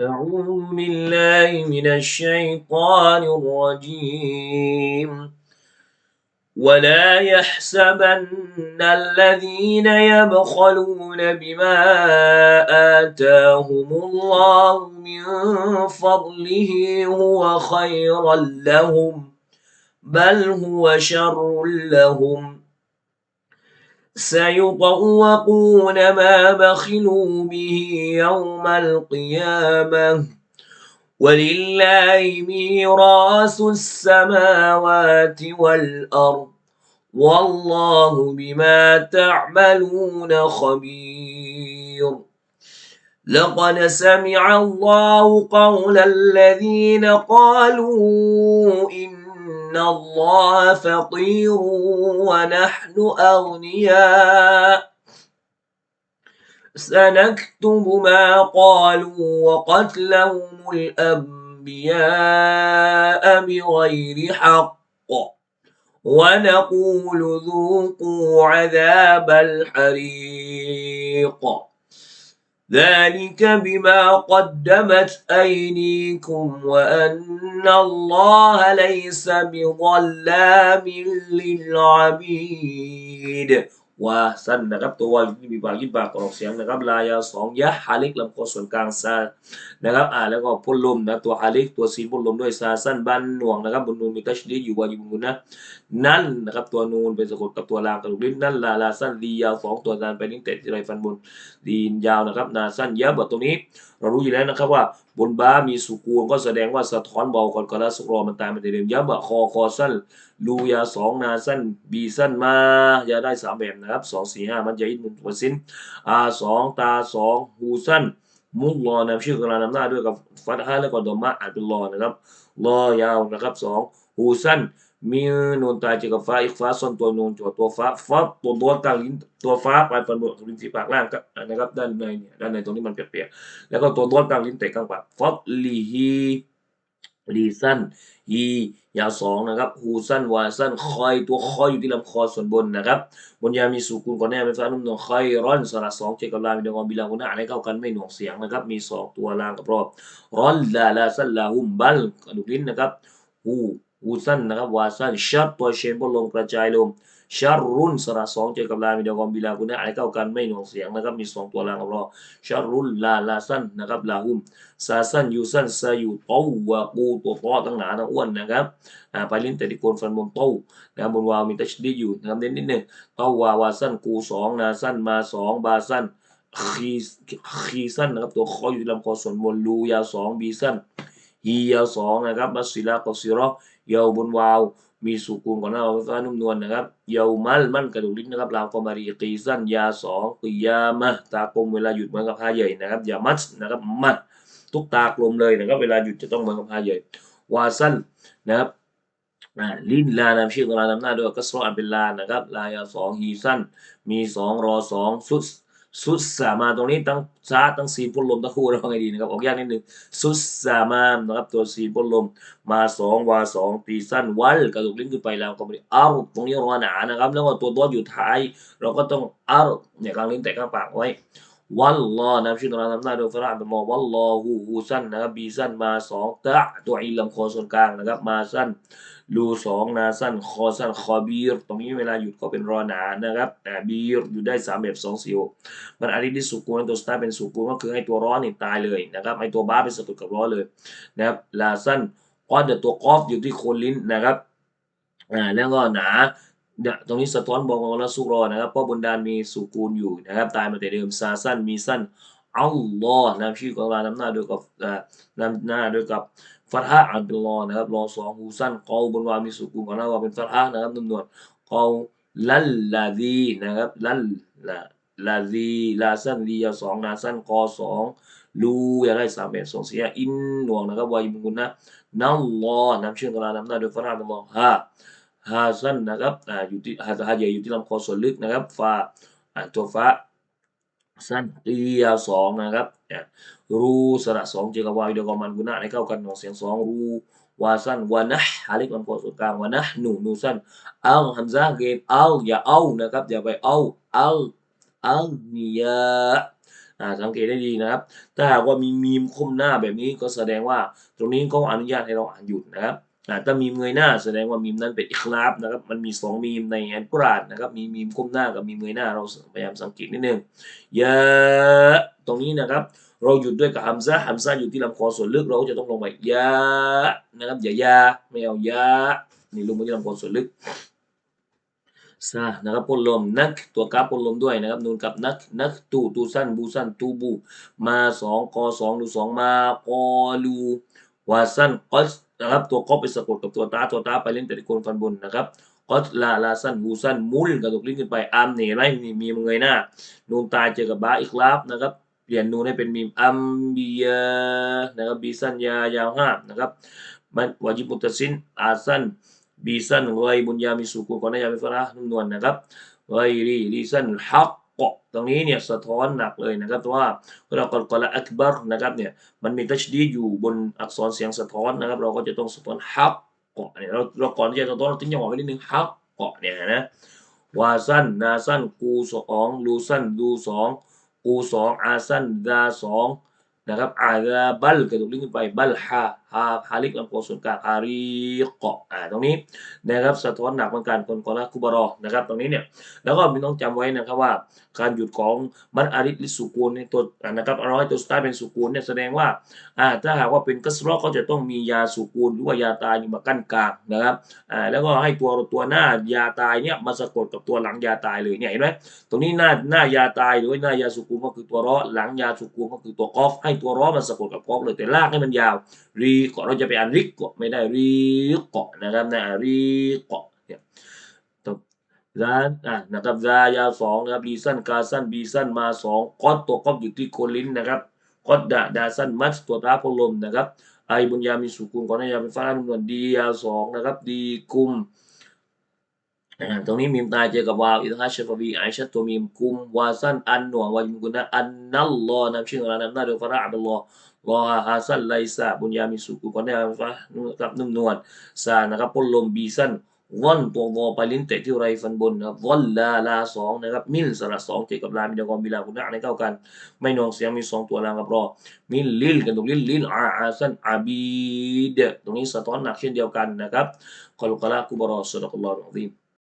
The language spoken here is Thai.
أعوذ بالله من الشيطان الرجيم. ولا يحسبن الذين يبخلون بما آتاهم الله من فضله هو خيرا لهم بل هو شر لهم. سيطوقون ما بخلوا به يوم القيامة. ولله ميراث السماوات والأرض. والله بما تعملون خبير. لقد سمع الله قول الذين قالوا إن الله فقير ونحن أغنياء سنكتب ما قالوا وقتلهم الأنبياء بغير حق ونقول ذوقوا عذاب الحريق ذلك بما قدمت أيديكم وأن الله ليس بظلام للعبيد ว่าสั้นนะครับตัววาที่มีบางยิบบากออกเสียงนะครับลายาสองยะฮาลิกลำคอส่วนกลางซานะครับอ่าแล้วก็พ่นลมนะตัวฮาลิกตัวซีนพ่นลมด้วยซาสั้นบันหน่วงนะครับบนนูนมีตัชดีอยู่วาอยู่บนนูนนะนั่นนะครับตัวนูนเป็นสะกดกับตัวลางกระดูกลิ้นนั่นลาลาสั้นดียาวสองตัวการไปนิ้งเตะที่ไรฟันบนดีนยาวนะครับนาสั้นยะบทตรงนี้ เรารู้อยู่แล้วนะครับว่า บนบ้ามีสุกูลก็แสดงว่าสะท้อนเบาก่อนกระสุกรอมันตายมันเดิมยะบะคอคอสั้นลูยาสองนาสั้นบีสั้นมายาได้สามแบบนะครับสองสี่ห้ามันจะอินมุนตัวสิ้นอาสองตาสองหูสั้นมุกรอนำชื่อกลางนำหน้าด้วยกับฟัตฮะแล้วก็ดอมมะอ่านเป็นรอนะครับรอยาวนะครับสองหูสั้น มีนูนตายเจอกับฟ้าอีกฟ้าส้นตัวนูนจวดตัวฟ้าฟ้าตัวตัวกลางลิ้นตัวฟ้าปลายฟันบนลิ้นสีปากล่างก็นะครับด้านในเนี่ยด้านในตรงนี้มันเปียกๆแล้วก็ตัวตัวกลางลิ้นเตะกลางปากฟอสลีฮีลีสั้นฮียาวสองนะครับหูสั้นวาสั้นคอยตัวคอยอยู่ที่ลำคอส่วนบนนะครับบนยามีสุกุลก่อนแน่เป็นฟ้านุ่มนวลคอยร้อนสระสองเจกับลามีดงบิลากุนะอะไรเข้ากันไม่หน่วงเสียงนะครับมีสองตัวล่างกับรอบร้อนลาลาสั้นลาหุมบัลกระดูกลิ้นนะครับหู หูสั้นนะครับวาสั้นชัดตัวเชนบนลมกระจายลมชารุนสระสองเจอกับลามีดกอมบิลากุนะอะไรเข้ากันไม่หน่วงเสียงนะครับมีสองตัวลางกับรอชารุนลาลาสั้นนะครับลาหุมซาสั้นยูสั้นซายูโตวะกูตัวฟอตั้งหนาทั้งอ้วนนะครับอ่าไปลิ้นแต่ที่โกนฟันบนโตนะครับบนวาวมีตัชดีอยู่นะครับเน้นนิดหนึ่งโตวาวาสั้นกูสองนาสั้นมาสองบาสั้นคีคีสั้นนะครับตัวคออยู่ที่ลำคอส่วนบนลูยาวสองบีสั้น ฮียาวสองนะครับมัสซิลากอซิรอยาวบนวาว มีสุกูลก่อนหน้าไฟฟ้านุ่มนวลนะครับยาวมัลมันกระดูกลิ้นนะครับลาวกอมารีกีสั้นยาสองคือยามะตากลมเวลาหยุดเหมือนกับผ้าใหญ่นะครับยามัสนะครับมัดทุกตากลมเลยนะครับเวลาหยุดจะต้องเหมือนกับผ้าใหญ่วาสั้นนะครับลิ้นลานำชื่อของลานำหน้าด้วยกัสรออันเป็นลานนะครับลายาวสองฮีสั้นมีสองรอสองสุ สุสามาตรงนี้ตั้งซาตั้งซีนพ่นลมตั้งคู่เราไงดีนะครับออกยากนิดนึงสุสามามนะครับตัวซีนพ่นลมมาสองวาสองตีสั้นวัลกระดูกลิ้นขึ้นไปแล้วก็ไม่อารตรงนี้รอหนานะครับ แล้วก็ตัวตัวอยู่ท้าย เราก็ต้องอารเนี่ยกลางลิ้นแตะกลางปากไว้ วัลลอฮ์นะครับชื่อตัวนั้นทำหน้าโดยฟราเป็นลอวัลลอฮูฮูสั้นนะครับบีสั้นมาสองตะตัวอีลำคอส่วนกลางนะครับ มาสั้นลูสองนาสั้นคอสั้นคอบีรตรงนี้เวลาหยุดก็เป็นรอหนานะครับอ่บีรอยู่ได้สามแบบสองสี่หกมันอาริดิสุกูนตัวสตาร์เป็นสุกูนก็คือให้ตัวร้อนนี่ตายเลยนะครับให้ตัวบ้าเป็นสตุกับร้อนเลยนะครับลาสั้นกอเดตัวกอฟอยู่ที่โคนลิ้นนะครับอ่าแล้วก็หนา เนี่ยตรงนี้สะท้อนบอกของละสุรอนะครับเพราะบนดานมีสุกูนอยู่นะครับตายมาแต่เดิมซาสั้นมีสั้นอัลลอฮ์นามชื่อของเรานำหน้าด้วยกับนำหน้าด้วยกับฟัตฮะอันเป็นรอนะครับรอสองหูสั้นกอบนวามีสุกุลก่อนหน้าว่าเป็นฟัตฮะนะครับจำนวนกอลัลลาดีนะครับลัลลาลาดีลาสั้นดียาสองนาสั้นกอสองลูอยากได้สามแบบสองเสียอินหน่วงนะครับวายิมุกุนะนัลลอฮ์นำชื่อของเรานำหน้าโดยฟัตฮะอันเป็นรอฮะ ฮาสั้นนะครับอ่าอยู่ที่ฮาฮาใหญ่อยู่ที่ลำคอส่วนลึกนะครับฟาอ่าตัวฟ้าสั้นเตียวสองนะครับรูสระสองเจกวาวิดีโอมันกุนะในเข้ากันของเสียงสองรูวาสั้นวานะฮาลิกลำคอส่วนกลางวานะหนูหนูสั้นอัลฮัมซะเกตอัลอย่าเอานะครับอย่าไปเอาเอัลอัลเนียอ่าสังเกตได้ดีนะครับ ถ้าหากว่ามีมีมคมหน้าแบบนี้ก็แสดงว่าตรงนี้เขาอนุญาตให้เราอ่านหยุดนะครับ ถ้ามีมเงยหน้าแสดงว่ามีมนั้นเป็นอิคลาฟนะครับมันมีสองมีมในอัลกุรอานนะครับมีมีมคมหน้ากับมีมเงยหน้าเราพยายามสังเกตนิดนึงยะตรงนี้นะครับเราหยุดด้วยกับฮัมซะฮัมซะอยู่ที่ลำคอส่วนลึกเราก็จะต้องลงไปยะนะครับอย่ายาไม่เอายะนี่ลงมาที่ลำคอส่วนลึกซานะครับพ่นลมนักตัวกาพ่นลมด้วยนะครับนูนกับนักนักตูตูสั้นบูสั้นตูบูมาสองกอสองดูสองมากอลูวาสั้นกอส นะครับ ตัวกอไปสะกดกับตัวตาตัวตาไปเล่นแต่คนฟันบนนะครับกอสลาลาสั้นบูสั้นมุลกระดกลิ้นขึ้นไปอามเนี่ยไรมีมีมเงยหน้านูนตายเจอกับบาอีกลาฟนะครับเปลี่ยนนูนให้เป็นมีมอัมบียานะครับบีสั้นยายาวห้านะครับมันวาจิบมุตสินอาสั้นบีสั้นไยบุญยามีสุกุลก่อนหน้ายามีฟะนะนุ่มนวลนะครับไยรีรีสั้นฮัก กาะตรงนี้เนี่ยสะท้อนหนักเลยนะครับเพราะว่าเรากอละอักบัรนะครับเนี่ยมันมีตัชดีอยู่บนอักษรเสียงสะท้อนนะครับ เราก็จะต้องสะท้อนฮักเกาะเนี่ยเราเราก่อนที่จะสะท้อนเราทิ้งจังหวะไว้นิดนึงฮักเกาะเนี่ยนะวาสั้นนาสั้นกูสองลูสั้นดูสองกูสองอาสั้นดาสองนะครับอาดาบัลกระดูกลิ้นขึ้นไปบัลฮาาฮาลิกลำคอส่วนกลางอารีเกาะอ่าตรงนี้นะครับสะท้อนหนักเหมือนกันคนกอละคุบารอนะครับตรงนี้เนี่ยแล้วก็มีต้องจำไว้นะครับว่า การหยุดของมันอาริลิสุกูลในตัวนะครับอาให้ตัวสตาร์เป็นสุกูลเนี่ยแสดงว่าอ่าถ้าหากว่าเป็นกัสรอเขาจะต้องมียาสุกูลหรือว่ายาตายอยู่มากั้นกลางนะครับอ่าแล้วก็ให้ตัวตัวหน้ายาตายเนี่ยมาสะกดกับตัวหลังยาตายเลยเนี่ยเห็นไหมตรงนี้หน้าหน้ายาตายหรือว่าหน้ายาสุกูมก็คือตัวร้อหลังยาสุกูมก็คือตัวกอฟให้ตัวร้อมันสะกดกับกอฟเลยแต่ลากให้มันยาวรีเกาะเราจะไปอ่านริกเกาะไม่ได้รีเกาะนะครับนะรีเกาะเนี่ยตบซานอะนะครับซายาสองนะครับรีสั้นกาสั้นบีสั้นมาสองกอดตัวกอฟอยู่ที่โคนลิ้นนะครับกอดดาดาสั้นมัดตัวตาพลมนะครับไอบุญญามีสุกุลก่อนหน้ายาเป็นฟ้าลำนวนดียาสองนะครับดีกุมตรงนี้มีมตายเจอกับวาวอิทัชเชฟบีไอชัตตัวมีมกุมวาซันอันหน่วงวายิมกุนะอันนัลลอนำชื่ออะไรนำหน้าโดยฟาระอับดุลลอ ฮ์ลอฮะฮาซันไลซาบุญญามีสุกุกอนหน้าฟ้ากับนุ่มนวลซานะครับพลลมบีซันวันตัววอไปลิ้นเตะที่ไรฟันบนนะครับวันลาลาสองนะครับมิลสระสองเจกับลามีดากอมบิลากุนะในเข้ากัน ไม่นองเสียงมีสองตัวลางกับรอมิลลิลกันตรงลิลลิลอาอาซันอาบีดตรงนี้สะท้อนหนักเช่นเดียวกันนะครับขอลุกละกุบรอสุลลัลลอฮุอะลัยฮิ